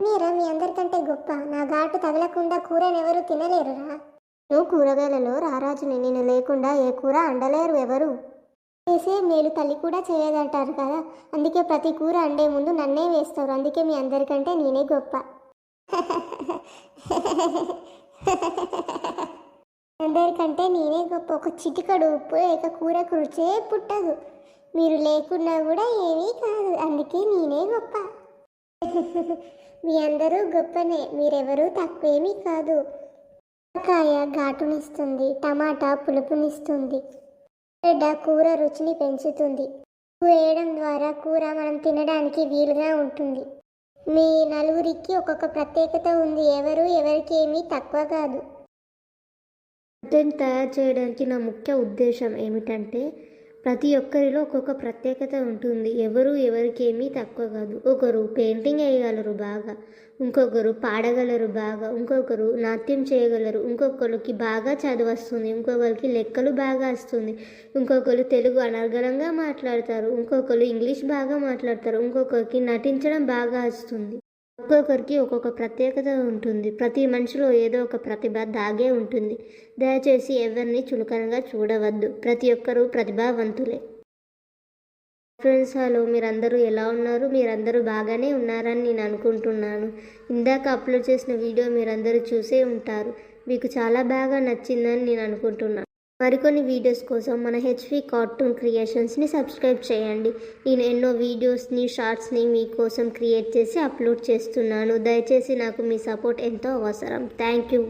మీరా మీ అందరికంటే గొప్ప. నా ఘాటు తగలకుండా కూరని ఎవరు తినలేరురా. నువ్వు కూరగాయలలో రారాజుని నేను లేకుండా ఏ కూర అండలేరు ఎవరు? చేసే మేలు తల్లి కూడా చేయదంటారు కదా. అందుకే ప్రతి కూర అండే ముందు నన్నే వేస్తారు. అందుకే మీ అందరికంటే నేనే గొప్ప. అందరికంటే నేనే గొప్ప. ఒక చిటికడు ఉప్పు లేక కూరకు రుచే పుట్టదు. మీరు లేకున్నా కూడా ఏమీ కాదు. అందుకే నేనే గొప్ప. మీ అందరూ గొప్పనే మీరెవరూ తక్కువేమీ కాదు. కాయ ఘాటునిస్తుంది టమాటా పులుపునిస్తుంది. గడ్డ కూర రుచిని పెంచుతుంది. వేయడం ద్వారా కూర మనం తినడానికి వీలుగా ఉంటుంది. మీ నలుగురికి ఒక్కొక్క ప్రత్యేకత ఉంది ఎవరు ఎవరికి ఏమీ తక్కువ కాదు. కంటెంట్ తయారు చేయడానికి నా ముఖ్య ఉద్దేశం ఏమిటంటే ప్రతి ఒక్కరిలో ఒక్కొక్క ప్రత్యేకత ఉంటుంది. ఎవరు ఎవరికేమీ తక్కువ కాదు. ఒకరు పెయింటింగ్ వేయగలరు బాగా ఇంకొకరు పాడగలరు బాగా ఇంకొకరు నాట్యం చేయగలరు ఇంకొకరికి బాగా చదువు వస్తుంది ఇంకొకరికి లెక్కలు బాగా వస్తుంది ఇంకొకరు తెలుగు అనర్గళంగా మాట్లాడతారు ఇంకొకరు ఇంగ్లీష్ బాగా మాట్లాడతారు ఇంకొకరికి నటించడం బాగా వస్తుంది. ఒక్కొక్కరికి ఒక్కొక్క ప్రత్యేకత ఉంటుంది. ప్రతి మనిషిలో ఏదో ఒక ప్రతిభ దాగే ఉంటుంది. దయచేసి ఎవరిని చులకనగా చూడవద్దు. ప్రతి ఒక్కరూ ప్రతిభావంతులే. ఫ్రెండ్స్ హలో మీరందరూ ఎలా ఉన్నారు? మీరందరూ బాగానే ఉన్నారని నేను అనుకుంటున్నాను. ఇందాక అప్లోడ్ చేసిన వీడియో మీరందరూ చూసే ఉంటారు. మీకు చాలా బాగా నచ్చిందని నేను అనుకుంటున్నాను మరికొన్ని వీడియోస్ కోసం మన హెచ్వి కార్టూన్ క్రియేషన్స్ని సబ్స్క్రైబ్ చేయండి. నేను ఎన్నో వీడియోస్ని షార్ట్స్ని మీకోసం క్రియేట్ చేసి అప్లోడ్ చేస్తున్నాను. దయచేసి నాకు మీ సపోర్ట్ ఎంతో అవసరం. Thank you